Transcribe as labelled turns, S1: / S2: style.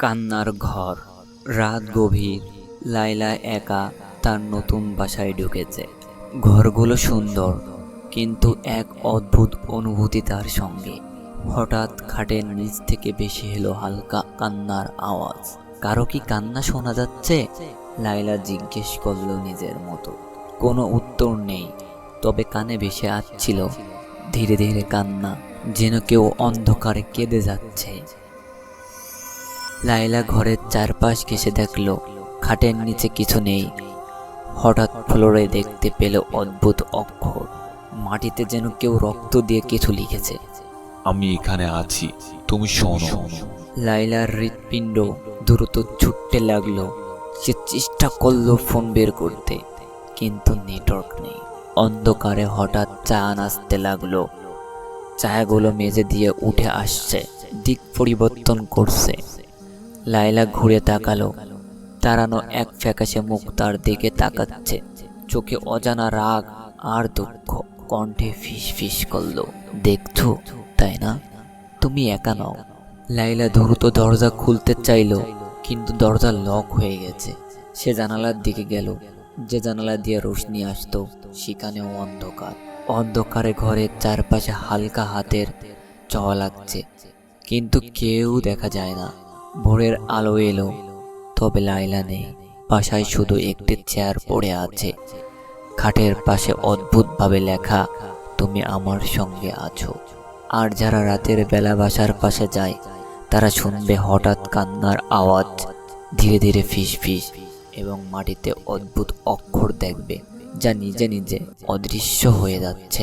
S1: কান্নার ঘর। রাত গভীর লাইলা একা তার নতুন বাসায় ঢুকেছে। ঘরগুলো সুন্দর, কিন্তু এক অদ্ভুত অনুভূতি তার সঙ্গে। হঠাৎ খাটের নিচ থেকে বেশি এলো হালকা কান্নার আওয়াজ। কারও কি কান্না শোনা যাচ্ছে? লাইলা জিজ্ঞেস করল নিজের মতো। কোনো উত্তর নেই, তবে কানে ভেসে আসছিল, ধীরে ধীরে কান্না, যেন কেউ অন্ধকারে কেঁদে যাচ্ছে। লাইলা ঘরের চারপাশ ঘেসে দেখল খাটের নিচে কিছু নেই। হঠাৎ ফ্লোরে দেখতে পেল অদ্ভুত অক্ষর। মাটিতে যেন কেউ রক্ত দিয়ে কিছু লিখেছে।
S2: আমি এখানে আছি তুমি শোনো।
S1: লাইলার হৃৎপিণ্ড দ্রুত ছুটতে লাগল। সে চেষ্টা করল ফোন বের করতে কিন্তু নেটওয়ার্ক নেই। অন্ধকারে হঠাৎ চা আসতে লাগল। চায়াগুলো মেঝে দিয়ে উঠে আসছে দিক পরিবর্তন করছে। লাইলা ঘুরে তাকালো। তাড়ানো এক ফ্যাকাশে মুখ তার দিকে তাকাচ্ছে। চোখে অজানা রাগ আর দুঃখ। কণ্ঠে ফিস ফিস করল। দেখছ, তাই না? তুমি একা নও। লাইলা দ্রুত দরজা খুলতে চাইল, কিন্তু দরজা লক হয়ে গেছে। সে জানালার দিকে গেল। যে জানালা দিয়ে রোশনি আসতো, সেখানেও অন্ধকার। অন্ধকারে ঘরের চারপাশে হালকা হাতের চাওয়া লাগছে, কিন্তু কেউ দেখা যায় না। ভোরের আলো এলো। তবে লাইলা নেই। বাসায় শুধু একটি চেয়ার পড়ে আছে। খাটের পাশে অদ্ভুতভাবে লেখা, তুমি আমার সঙ্গে আছো। আর যারা রাতের বেলা বাসার পাশে যায়, তারা শুনবে হঠাৎ কান্নার আওয়াজ, ধীরে ধীরে ফিস ফিস এবং মাটিতে অদ্ভুত অক্ষর দেখবে, যা নিজে নিজে অদৃশ্য হয়ে যাচ্ছে।